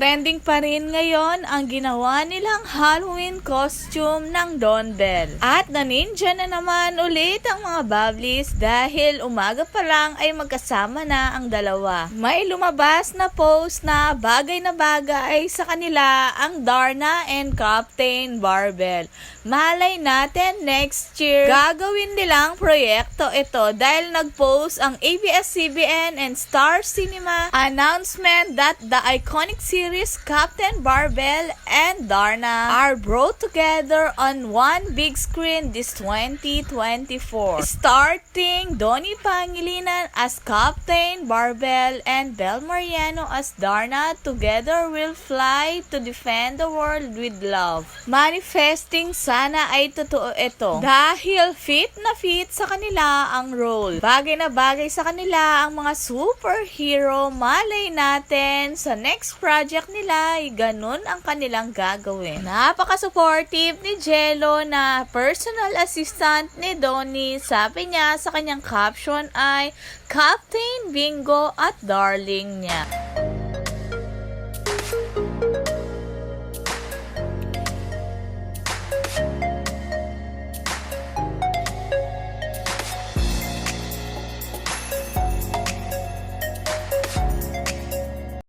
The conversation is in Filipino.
Trending pa rin ngayon ang ginawa nilang Halloween costume ng Don Bell. At na-ninja na naman ulit ang mga Bubblies dahil umaga pa lang ay magkasama na ang dalawa. May lumabas na post na bagay na bagay sa kanila ang Darna and Captain Barbell. Malay natin next year gagawin nilang proyekto ito dahil nag-post ang ABS-CBN and Star Cinema announcement that the iconic series Captain Barbell and Darna are brought together on one big screen this 2024. Starting Donnie Pangilinan as Captain Barbell and Bel Mariano as Darna together will fly to defend the world with love. Manifesting sana ay totoo ito dahil fit na fit sa kanila ang role. Bagay na bagay sa kanila ang mga superhero. Malay natin sa next project nila ay ganun ang kanilang gagawin. Napaka-supportive ni Jello na personal assistant ni Donnie. Sabi niya sa kanyang caption ay Captain Bingo at darling niya.